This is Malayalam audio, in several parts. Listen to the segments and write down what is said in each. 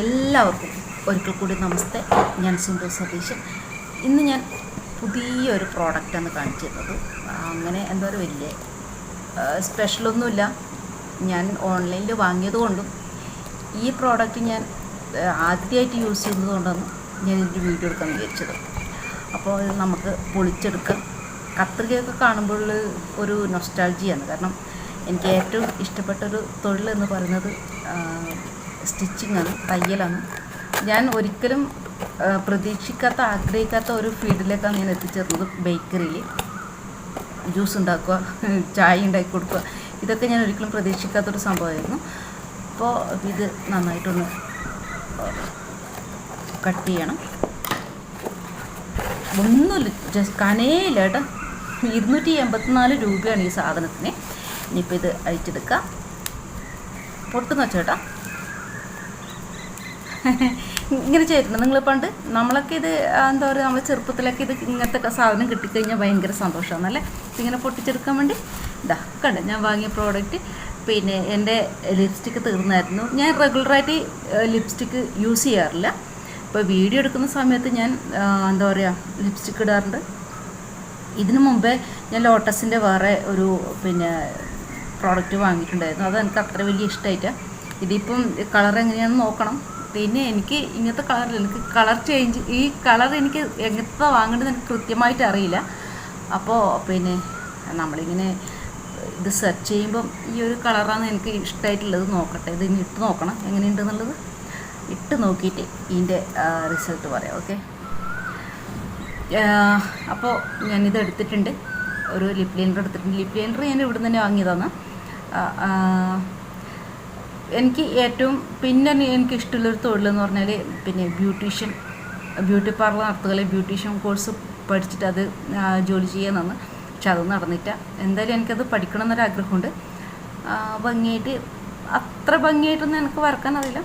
എല്ലാവർക്കും ഒരിക്കൽ കൂടി നമസ്തേ. ഞാൻ സിന്ധു സതീശൻ. ഇന്ന് ഞാൻ പുതിയൊരു പ്രോഡക്റ്റാണ് കാണിച്ചു തരുന്നത് അങ്ങനെ എന്താ പറയുക വലിയ സ്പെഷ്യലൊന്നുമില്ല. ഞാൻ ഓൺലൈനിൽ വാങ്ങിയത് കൊണ്ടും ഈ പ്രോഡക്റ്റ് ഞാൻ ആദ്യമായിട്ട് യൂസ് ചെയ്യുന്നത് കൊണ്ടാണ് ഞാൻ ഇതിന്റെ വീഡിയോ എടുക്കാൻ വിചാരിച്ചത്. അപ്പോൾ ഇത് നമുക്ക് പൊളിച്ചെടുക്കാം. കത്രികയൊക്കെ കാണുമ്പോൾ ഒരു നൊസ്റ്റാൾജിയാണ് കാരണം എനിക്ക് ഏറ്റവും ഇഷ്ടപ്പെട്ടൊരു തൊഴിൽ എന്ന് പറയുന്നത് സ്റ്റിച്ചിങ് ആണ് തയ്യലാണ്. ഞാൻ ഒരിക്കലും പ്രതീക്ഷിക്കാത്ത ആഗ്രഹിക്കാത്ത ഒരു ഫീൽഡിലേക്കാണ് ഞാൻ എത്തിച്ചേർന്നത് ബേക്കറിയിൽ. ജ്യൂസ് ഉണ്ടാക്കുക ചായ ഉണ്ടാക്കി കൊടുക്കുക. ഇതൊക്കെ ഞാൻ ഒരിക്കലും പ്രതീക്ഷിക്കാത്തൊരു സംഭവമായിരുന്നു. അപ്പോൾ ഇത് നന്നായിട്ടൊന്ന് കട്ട് ചെയ്യണം. ഒന്നുമില്ല ജസ്റ്റ് കനയില്ല കേട്ടോ. ഇരുന്നൂറ്റി എൺപത്തിനാല് രൂപയാണ് ഈ സാധനത്തിന്. ഇനിയിപ്പോൾ ഇത് അഴിച്ചെടുക്കാം. പൊട്ടുന്ന ചേട്ടാ ഇങ്ങനെ ചെയ്തിട്ടുണ്ട്. നിങ്ങൾ പണ്ട് നമ്മളൊക്കെ ഇത് എന്താ പറയുക നമ്മൾ ചെറുപ്പത്തിലൊക്കെ ഇത് ഇങ്ങനത്തെ സാധനം കിട്ടിക്കഴിഞ്ഞാൽ ഭയങ്കര സന്തോഷമാണ് അല്ലേ? ഇങ്ങനെ പൊട്ടിച്ചെടുക്കാൻ വേണ്ടി ഇതാ കണ്ട ഞാൻ വാങ്ങിയ പ്രോഡക്റ്റ് പിന്നെ എന്റെ ലിപ്സ്റ്റിക്ക് തീർന്നായിരുന്നു. ഞാൻ റെഗുലറായിട്ട് ലിപ്സ്റ്റിക്ക് യൂസ് ചെയ്യാറില്ല. ഇപ്പോൾ വീഡിയോ എടുക്കുന്ന സമയത്ത് ഞാൻ എന്താ പറയുക ലിപ്സ്റ്റിക്ക് ഇടാറുണ്ട്. ഇതിനു മുമ്പേ ഞാൻ ലോട്ടസിന്റെ വേറെ ഒരു പിന്നെ പ്രോഡക്റ്റ് വാങ്ങിയിട്ടുണ്ടായിരുന്നു. അത് എനിക്ക് അത്ര വലിയ ഇഷ്ടമായിട്ടാണ് ഇതിപ്പം കളർ എങ്ങനെയാണെന്ന് നോക്കണം. പിന്നെ എനിക്ക് ഇങ്ങനത്തെ കളറിൽ എനിക്ക് കളർ ചേഞ്ച് ഈ കളർ എനിക്ക് എങ്ങനത്തെ വാങ്ങേണ്ടത് എനിക്ക് കൃത്യമായിട്ട് അറിയില്ല. അപ്പോൾ പിന്നെ നമ്മളിങ്ങനെ ഇത് സെർച്ച് ചെയ്യുമ്പം ഈ ഒരു കളറാണ് എനിക്ക് ഇഷ്ടമായിട്ടുള്ളത് നോക്കട്ടെ. ഇത് ഇനി ഇട്ട് നോക്കണം. എങ്ങനെയുണ്ടെന്നുള്ളത് ഇട്ട് നോക്കിയിട്ട് ഇതിന്റെ റിസൾട്ട് പറയാം. ഓക്കെ അപ്പോൾ ഞാനിത് എടുത്തിട്ടുണ്ട്. ഒരു ലിപ് ലൈനർ എടുത്തിട്ടുണ്ട്. ലിപ് ലൈനർ ഞാൻ ഇവിടെ നിന്ന് തന്നെ വാങ്ങിയതാണ്. എനിക്ക് ഏറ്റവും പിന്നെ എനിക്ക് ഇഷ്ടമുള്ളൊരു തൊഴിലെന്ന് പറഞ്ഞാൽ പിന്നെ ബ്യൂട്ടീഷ്യൻ ബ്യൂട്ടി പാർലർ നടത്തുക ബ്യൂട്ടീഷ്യൻ കോഴ്സ് പഠിച്ചിട്ട് അത് ജോലി ചെയ്യാനാണ് പക്ഷെ അത് നടന്നില്ല. എന്തായാലും എനിക്കത് പഠിക്കണം എന്നൊരാഗ്രഹമുണ്ട് ഭംഗിയായിട്ട് അത്ര ഭംഗിയായിട്ടൊന്നും എനിക്ക് വരക്കാൻ അറിയില്ല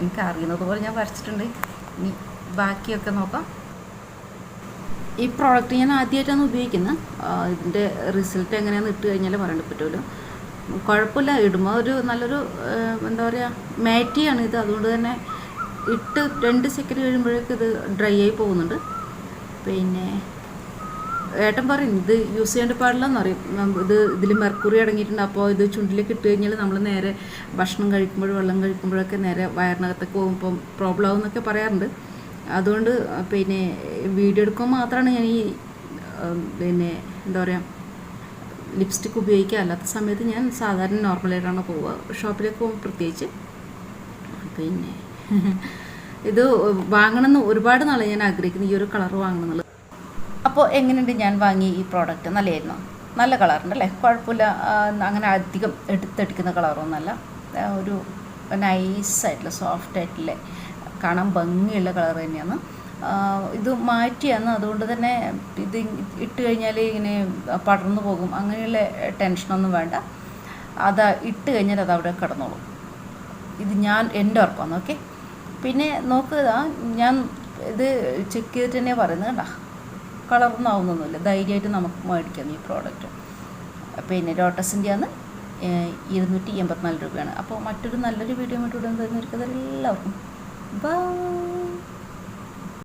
എനിക്ക് അറിയുന്നത് പോലെ ഞാൻ വരച്ചിട്ടുണ്ട്. ഇനി ബാക്കിയൊക്കെ നോക്കാം. ഈ പ്രോഡക്റ്റ് ഞാൻ ആദ്യമായിട്ടാണ് ഉപയോഗിക്കുന്നത്. ഇതിന്റെ റിസൾട്ട് എങ്ങനെയാണെന്ന് ഇട്ട് കഴിഞ്ഞാൽ പറയാൻ പറ്റുമല്ലോ കുഴപ്പമില്ല ഇടുമ്പോൾ ഒരു നല്ലൊരു എന്താ പറയുക മാറ്റിയാണ് ഇത്. അതുകൊണ്ട് തന്നെ ഇട്ട് രണ്ട് സെക്കൻഡ് കഴിയുമ്പോഴേക്കും ഇത് ഡ്രൈ ആയി പോകുന്നുണ്ട്. പിന്നെ ഏട്ടൻ പറയും ഇത് യൂസ് ചെയ്യേണ്ട പാടില്ലെന്ന് പറയും. ഇത് ഇതിൽ മെർക്കുറി അടങ്ങിയിട്ടുണ്ട്. അപ്പോൾ ഇത് ചുണ്ടിലേക്ക് ഇട്ട് കഴിഞ്ഞാൽ നമ്മൾ നേരെ ഭക്ഷണം കഴിക്കുമ്പോഴും വെള്ളം കഴിക്കുമ്പോഴൊക്കെ നേരെ വയറിനകത്തൊക്കെ പോകുമ്പം പ്രോബ്ലം ആവും എന്നൊക്കെ പറയാറുണ്ട്. അതുകൊണ്ട് പിന്നെ വീഡിയോ എടുക്കുമ്പോൾ മാത്രമാണ് ഞാൻ ഈ പിന്നെ എന്താ പറയുക ലിപ്സ്റ്റിക് ഉപയോഗിക്കുക അല്ലാത്ത സമയത്ത് ഞാൻ സാധാരണ നോർമലായിട്ടാണ് പോവുക. ഷോപ്പിലേക്ക് പോകുമ്പോൾ പ്രത്യേകിച്ച്. പിന്നെ ഇത് വാങ്ങണമെന്ന് ഒരുപാട് നാളെ ഞാൻ ആഗ്രഹിക്കുന്നു. ഈ ഒരു കളർ വാങ്ങണമെന്നുള്ളത്. അപ്പോൾ എങ്ങനെയുണ്ട് ഞാൻ വാങ്ങി ഈ പ്രോഡക്റ്റ് നല്ലതായിരുന്നു? നല്ല കളറുണ്ട് അല്ലേ കുഴപ്പമില്ല. അങ്ങനെ അധികം എടുത്തെടുക്കുന്ന കളറൊന്നുമല്ല ഒരു നൈസായിട്ടുള്ള സോഫ്റ്റ് ആയിട്ടുള്ള കാണാൻ ഭംഗിയുള്ള കളർ തന്നെയാണ്. ഇത് മാറ്റിയാണ്. അതുകൊണ്ട് തന്നെ ഇത് ഇട്ട് കഴിഞ്ഞാൽ ഇങ്ങനെ പടർന്നു പോകും. അങ്ങനെയുള്ള ടെൻഷനൊന്നും വേണ്ട. അത് ഇട്ട് കഴിഞ്ഞാൽ അത് അവിടെ കിടന്നോളും. ഇത് ഞാൻ എന്റെ ഉറപ്പാണ്. ഓക്കെ? പിന്നെ നോക്കുക ഞാൻ ഇത് ചെക്ക് ചെയ്തിട്ട് തന്നെ പറയുന്നത് കേട്ടാ കളറൊന്നും ആവുന്നൊന്നുമില്ല ധൈര്യമായിട്ട് നമുക്ക് മേടിക്കാം ഈ പ്രോഡക്റ്റ് പിന്നെ ലോട്ടസിന്റെ ആണ് ഇരുന്നൂറ്റി എൺപത്തിനാല് രൂപയാണ്. അപ്പോൾ മറ്റൊരു നല്ലൊരു വീഡിയോ ഉടൻ തരുന്നവർക്ക് എല്ലാവർക്കും ബൈ